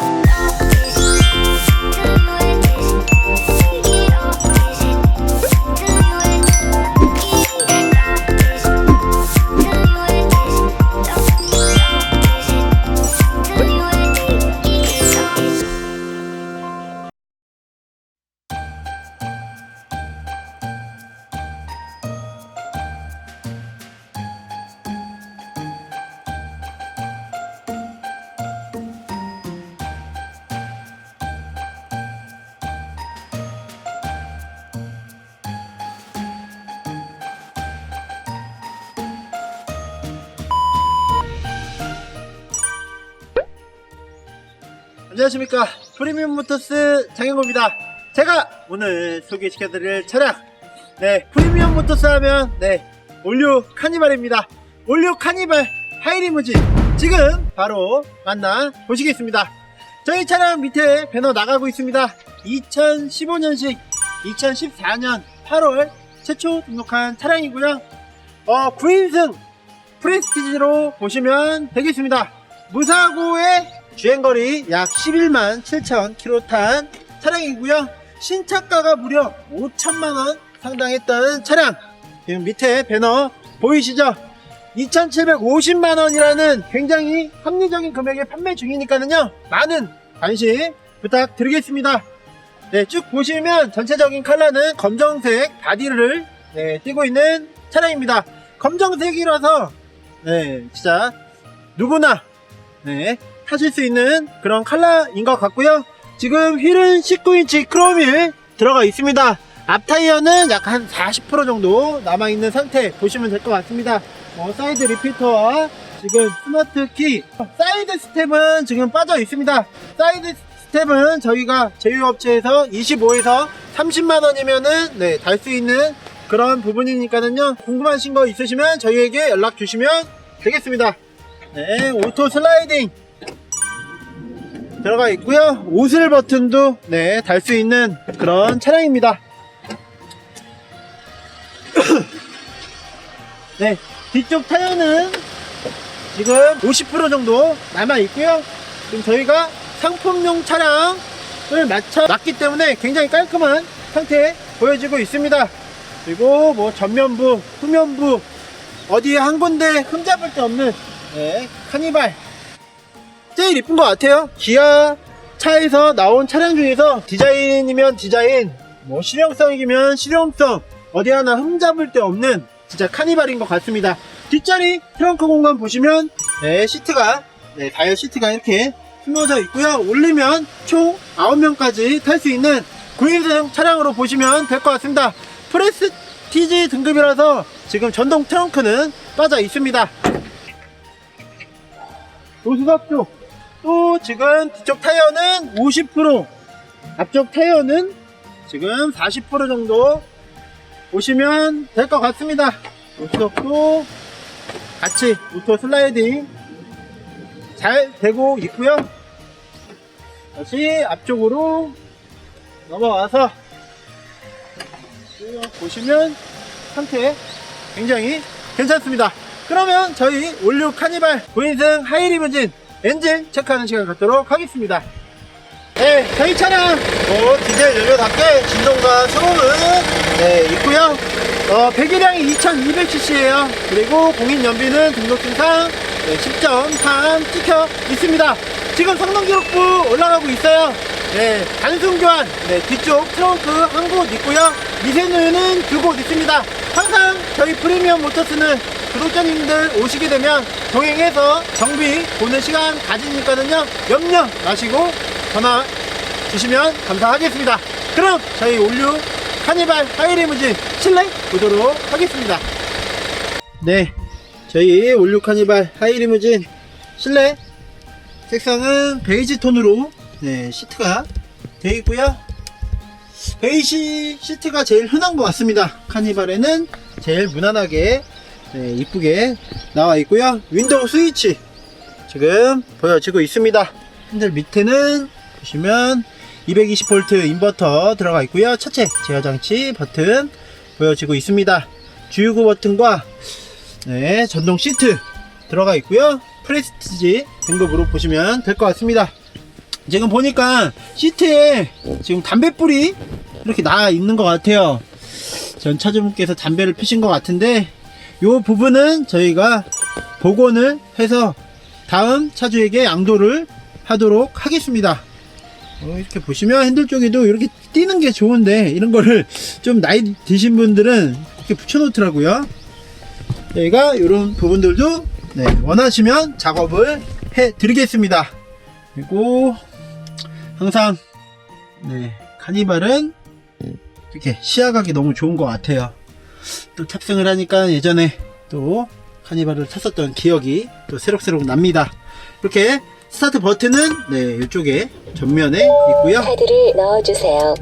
Bye. 안녕하십니까. 프리미엄 모터스 장영호입니다. 제가 오늘 소개시켜드릴 차량. 네 프리미엄 모터스 하면 네 올류 카니발입니다. 올류 카니발 하이리무진. 지금 바로 만나 보시겠습니다. 저희 차량 밑에 배너 나가고 있습니다. 2015년식 2014년 8월 최초 등록한 차량이고요. 어 9인승 프레스티지로 보시면 되겠습니다. 무사고의 주행거리 약 11만 7천 킬로 탄 차량이고요. 신차가가 무려 5천만 원 상당했던 차량. 지금 밑에 배너 보이시죠? 2,750만 원이라는 굉장히 합리적인 금액에 판매 중이니까는요. 많은 관심 부탁드리겠습니다. 네, 쭉 보시면 전체적인 컬러는 검정색 바디를 네, 띄고 있는 차량입니다. 검정색이라서 네, 진짜 누구나 네, 타실 수 있는 그런 컬러인 것 같고요. 지금 휠은 19인치 크롬일 들어가 있습니다. 앞 타이어는 약 한 40% 정도 남아있는 상태 보시면 될 것 같습니다. 뭐 사이드 리피터와 지금 스마트 키 사이드 스텝은 지금 빠져 있습니다. 사이드 스텝은 저희가 제휴업체에서 25에서 30만원이면은 네, 달 수 있는 그런 부분이니까는요. 궁금하신 거 있으시면 저희에게 연락 주시면 되겠습니다. 네, 오토 슬라이딩 들어가 있고요. 오슬 버튼도 네, 달 수 있는 그런 차량입니다. 네, 뒤쪽 타이어는 지금 50% 정도 남아 있고요. 지금 저희가 상품용 차량을 맞춰 놨기 때문에 굉장히 깔끔한 상태 보여지고 있습니다. 그리고 뭐 전면부, 후면부 어디에 한 군데 흠잡을 데 없는 네, 카니발 제일 이쁜 것 같아요. 기아 차에서 나온 차량 중에서 디자인이면 디자인, 뭐 실용성이면 실용성, 어디 하나 흠잡을 데 없는 진짜 카니발인 것 같습니다. 뒷자리 트렁크 공간 보시면 네, 시트가 네, 다이어 시트가 이렇게 숨어져 있고요. 올리면 총 9명까지 탈 수 있는 9인승 차량으로 보시면 될 것 같습니다. 프레스티지 등급이라서 지금 전동 트렁크는 빠져 있습니다. 노수석 쪽. 또 지금 뒤쪽 타이어는 50% 앞쪽 타이어는 지금 40% 정도 보시면 될 것 같습니다. 노수석도 같이 오토 슬라이딩 잘 되고 있고요. 다시 앞쪽으로 넘어와서 쭉 보시면 상태 굉장히 괜찮습니다. 그러면 저희 올류 카니발 9인승 하이리무진 엔진 체크하는 시간 갖도록 하겠습니다. 네, 저희 차량 뭐 디젤 연료답게 진동과 소음은 네, 있고요. 어, 배기량이 2200cc예요. 그리고 공인 연비는 등록증상 네, 10.3 찍혀 있습니다. 지금 성능 기록부 올라가고 있어요. 네, 단순 교환, 네, 뒤쪽 트렁크 한 곳 있고요. 미세누유는 두 곳 있습니다. 항상 저희 프리미엄 모터스는 구독자님들 오시게 되면 동행해서 정비 보는 시간 가지니까는요. 염려 마시고 전화 주시면 감사하겠습니다. 그럼 저희 올류 카니발 하이리무진 실내 보도록 하겠습니다. 네 저희 올류 카니발 하이리무진 실내 색상은 베이지 톤으로 네 시트가 되어 있고요. 베이지 시트가 제일 흔한 것 같습니다. 카니발에는 제일 무난하게 네, 이쁘게 나와 있고요. 윈도우 스위치 지금 보여지고 있습니다. 핸들 밑에는 보시면 220V 인버터 들어가 있고요. 차체 제어 장치 버튼 보여지고 있습니다. 주유구 버튼과 네, 전동 시트 들어가 있고요. 프레스티지 등급으로 보시면 될 것 같습니다. 지금 보니까 시트에 지금 담배불이 이렇게 나 있는 것 같아요. 전 차주분께서 담배를 피신 것 같은데 이 부분은 저희가 복원을 해서 다음 차주에게 양도를 하도록 하겠습니다. 어, 이렇게 보시면 핸들 쪽에도 이렇게 띄는 게 좋은데 이런 거를 좀 나이 드신 분들은 이렇게 붙여놓더라고요. 저희가 이런 부분들도 네, 원하시면 작업을 해 드리겠습니다. 그리고 항상 네, 카니발은 이렇게 시야각이 너무 좋은 것 같아요. 또 탑승을 하니까 예전에 또 카니발을 탔었던 기억이 또 새록새록 납니다. 이렇게 스타트 버튼은 네, 이쪽에 전면에 있고요. 카드를 넣어주세요.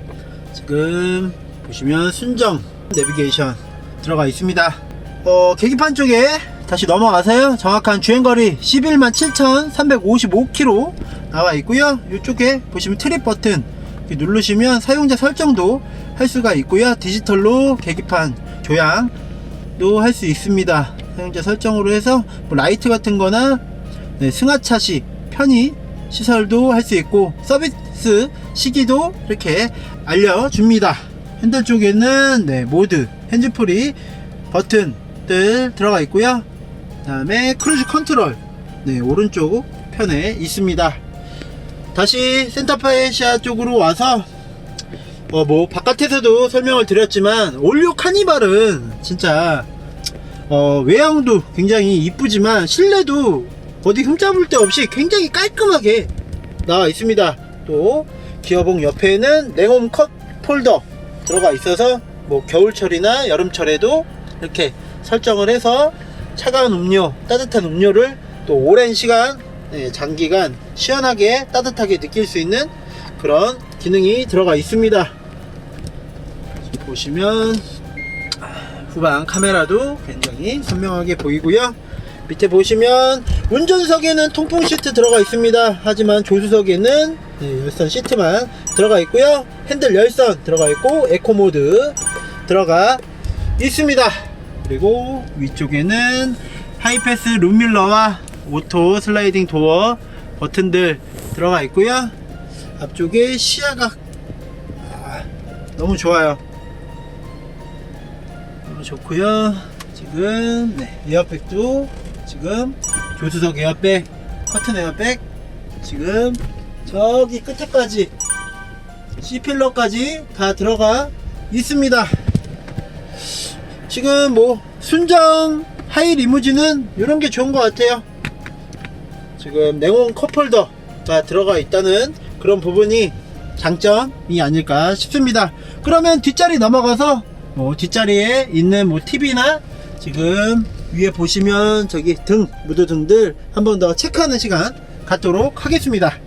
지금 보시면 순정 내비게이션 들어가 있습니다. 어, 계기판 쪽에 다시 넘어가서요. 정확한 주행거리 11만 7,355km 나와 있고요. 이쪽에 보시면 트립 버튼 누르시면 사용자 설정도 할 수가 있고요. 디지털로 계기판 조향도 할 수 있습니다. 사용자 설정으로 해서 뭐 라이트 같은 거나 네, 승하차시 편의 시설도 할 수 있고 서비스 시기도 이렇게 알려줍니다. 핸들 쪽에는 네, 모드 핸즈프리 버튼들 들어가 있고요. 그다음에 크루즈 컨트롤 네, 오른쪽 편에 있습니다. 다시 센터파이시아 쪽으로 와서 어, 뭐 바깥에서도 설명을 드렸지만 올류 카니발은 진짜 어, 외형도 굉장히 이쁘지만 실내도 어디 흠잡을 데 없이 굉장히 깔끔하게 나와 있습니다. 또 기어봉 옆에는 냉온 컵 폴더 들어가 있어서 뭐 겨울철이나 여름철에도 이렇게 설정을 해서 차가운 음료, 따뜻한 음료를 또 오랜 시간, 네, 장기간 시원하게 따뜻하게 느낄 수 있는 그런 기능이 들어가 있습니다. 보시면 후방 카메라도 굉장히 선명하게 보이고요. 밑에 보시면 운전석에는 통풍 시트 들어가 있습니다. 하지만 조수석에는 네, 열선 시트만 들어가 있고요. 핸들 열선 들어가 있고 에코 모드 들어가 있습니다. 그리고 위쪽에는 하이패스 룸밀러와 오토 슬라이딩 도어 버튼들 들어가 있고요. 앞쪽에 시야가 아, 너무 좋아요. 너무 좋고요. 지금 네, 에어백도 지금 조수석 에어백, 커튼 에어백 지금 저기 끝에까지 C필러까지 다 들어가 있습니다. 지금 뭐 순정 하이 리무진은 이런 게 좋은 것 같아요. 지금 냉온 컵홀더가 들어가 있다는 그런 부분이 장점이 아닐까 싶습니다. 그러면 뒷자리 넘어가서 뭐 뒷자리에 있는 뭐 TV나 지금 위에 보시면 저기 등 무드 등들 한 번 더 체크하는 시간 갖도록 하겠습니다.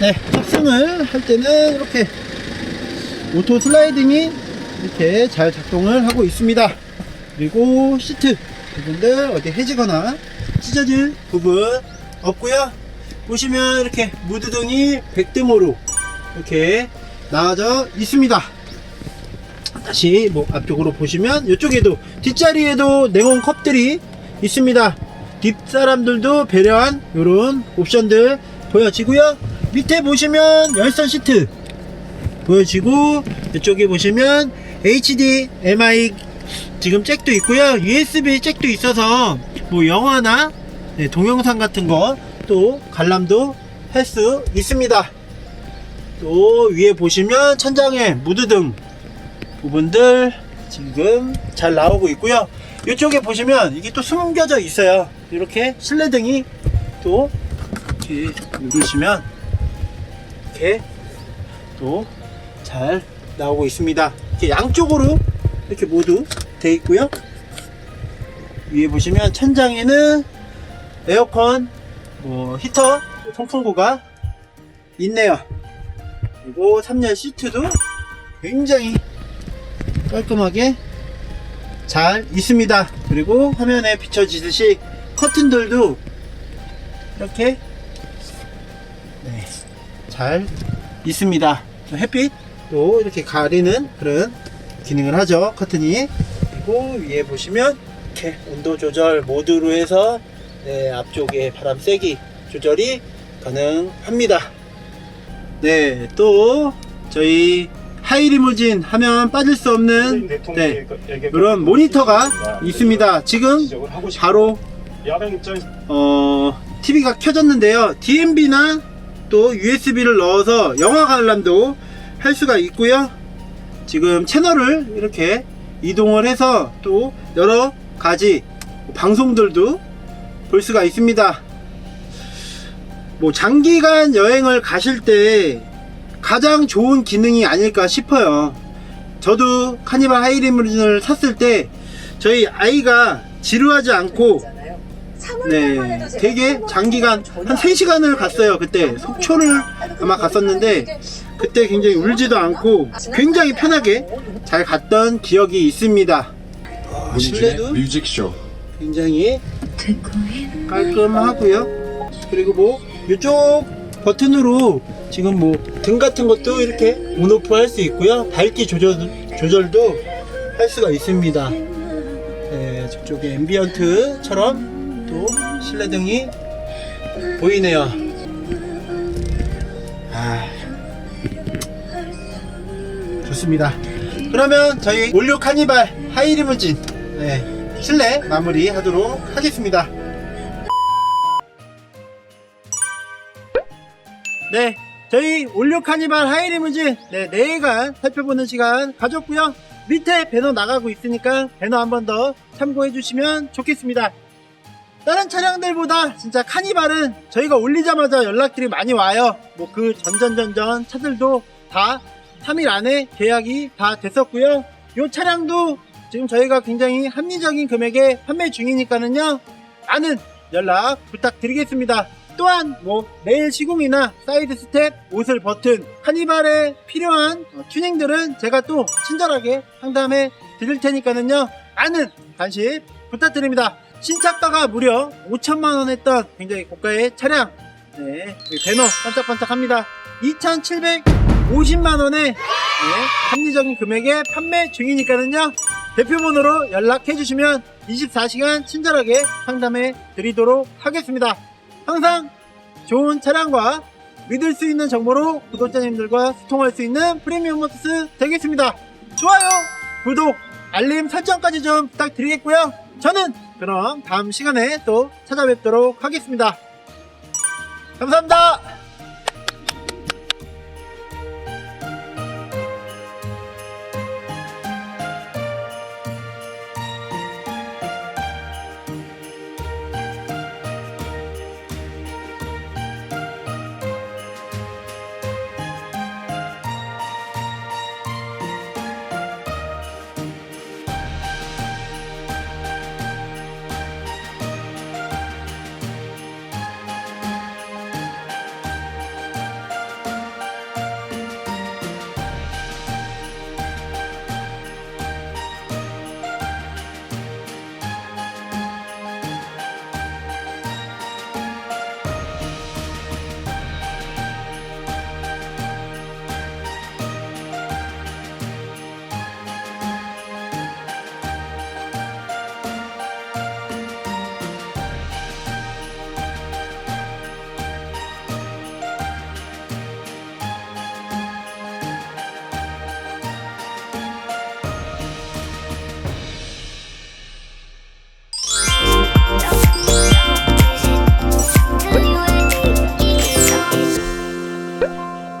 네, 탑승을 할 때는 이렇게 오토 슬라이딩이 이렇게 잘 작동을 하고 있습니다. 그리고 시트 부분들 어디 해지거나 찢어질 부분 없고요. 보시면 이렇게 무드등이 백등으로 이렇게 나와져 있습니다. 다시 뭐 앞쪽으로 보시면 이쪽에도 뒷자리에도 냉온 컵들이 있습니다. 뒷사람들도 배려한 이런 옵션들 보여지고요. 밑에 보시면 열선 시트 보여지고 이쪽에 보시면 HDMI 지금 잭도 있고요. USB 잭도 있어서 뭐 영화나 네, 동영상 같은 거 또 관람도 할 수 있습니다. 또 위에 보시면 천장에 무드등 부분들 지금 잘 나오고 있고요. 이쪽에 보시면 이게 또 숨겨져 있어요. 이렇게 실내등이 또 이렇게 누르시면 이렇게 또 잘 나오고 있습니다. 이렇게 양쪽으로 이렇게 모두 돼 있고요. 위에 보시면 천장에는 에어컨, 뭐 히터, 통풍구가 있네요. 그리고 3열 시트도 굉장히 깔끔하게 잘 있습니다. 그리고 화면에 비춰지듯이 커튼들도 이렇게 네, 잘 있습니다. 햇빛도 이렇게 가리는 그런 기능을 하죠. 커튼이. 그리고 위에 보시면 이렇게 온도 조절 모드로 해서 네, 앞쪽에 바람 세기 조절이 가능합니다. 네, 또 저희 하이리무진 하면 빠질 수 없는 네, 그런 모니터가 있습니다. 지금 바로 어, TV가 켜졌는데요. DMB나 또 USB를 넣어서 영화 관람도 할 수가 있고요. 지금 채널을 이렇게 이동을 해서 또 여러 가지 방송들도 볼 수가 있습니다. 뭐 장기간 여행을 가실 때 가장 좋은 기능이 아닐까 싶어요. 저도 카니발 하이리무진을 샀을 때 저희 아이가 지루하지 않고 네, 되게 장기간 한 3시간을 갔어요. 그때 속초를 아마 갔었는데 그때 굉장히 울지도 않고 굉장히 편하게 잘 갔던 기억이 있습니다. 어, 실내도 뮤직쇼 굉장히 깔끔하고요. 그리고 뭐 이쪽 버튼으로 지금 뭐 등 같은 것도 이렇게 온오프 할 수 있고요. 밝기 조절, 조절도 할 수가 있습니다. 네, 저쪽에 앰비언트처럼 또 실내등이 보이네요. 아, 좋습니다. 그러면 저희 올류 카니발 하이리무진 네, 실내 마무리 하도록 하겠습니다. 네, 저희 올류 카니발 하이리무진 네, 내일간 살펴보는 시간 가졌고요. 밑에 배너 나가고 있으니까 배너 한 번 더 참고해 주시면 좋겠습니다. 다른 차량들보다 진짜 카니발은 저희가 올리자마자 연락들이 많이 와요. 뭐 그 전전전전 차들도 다 3일 안에 계약이 다 됐었고요. 이 차량도 지금 저희가 굉장히 합리적인 금액에 판매 중이니까는요. 많은 연락 부탁드리겠습니다. 또한 뭐 네일 시공이나 사이드 스텝, 오슬 버튼, 카니발에 필요한 어, 튜닝들은 제가 또 친절하게 상담해 드릴 테니까는요. 많은 관심 부탁드립니다. 신차가가 무려 5천만 원 했던 굉장히 고가의 차량. 네, 이 배너 반짝반짝합니다. 2,750만 원에 네, 합리적인 금액에 판매 중이니까는요. 대표번호로 연락해 주시면 24시간 친절하게 상담해 드리도록 하겠습니다. 항상 좋은 차량과 믿을 수 있는 정보로 구독자님들과 소통할 수 있는 프리미엄 모터스 되겠습니다. 좋아요, 구독, 알림 설정까지 좀 부탁드리겠고요. 저는 그럼 다음 시간에 또 찾아뵙도록 하겠습니다. 감사합니다.